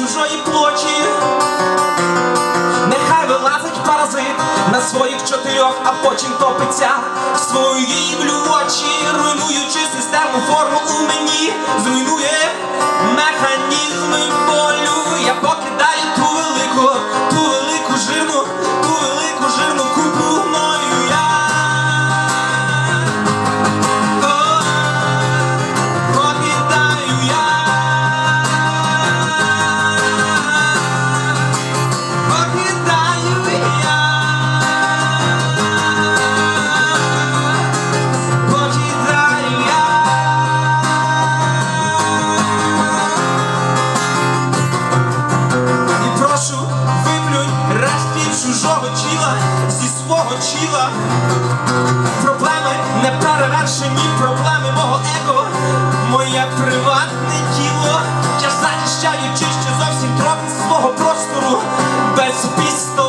чужої плоті. Нехай вилазить паразит на своїх чотирьох, а потім топиться в своїй блювочі, руйнуючи систему форму зі свого тіла. Проблеми не перевершені проблеми мого его, моє приватне тіло. Я захищаю чище зовсім трохи свого простору без пістолета.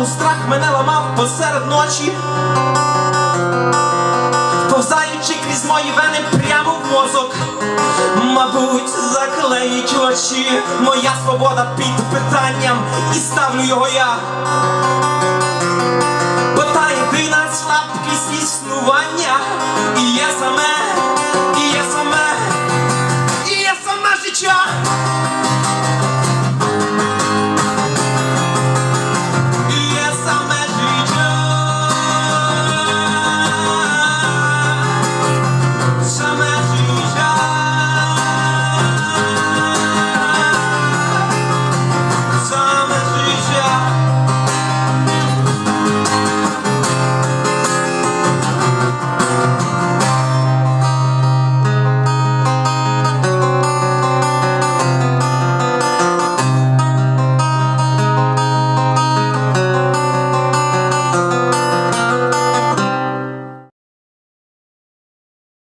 знову страх мене ламав посеред ночі, повзаючи крізь мої вени прямо в мозок, мабуть, заклеїть очі, моя свобода під питанням і ставлю його я. Бо та на слабкість існування і є саме.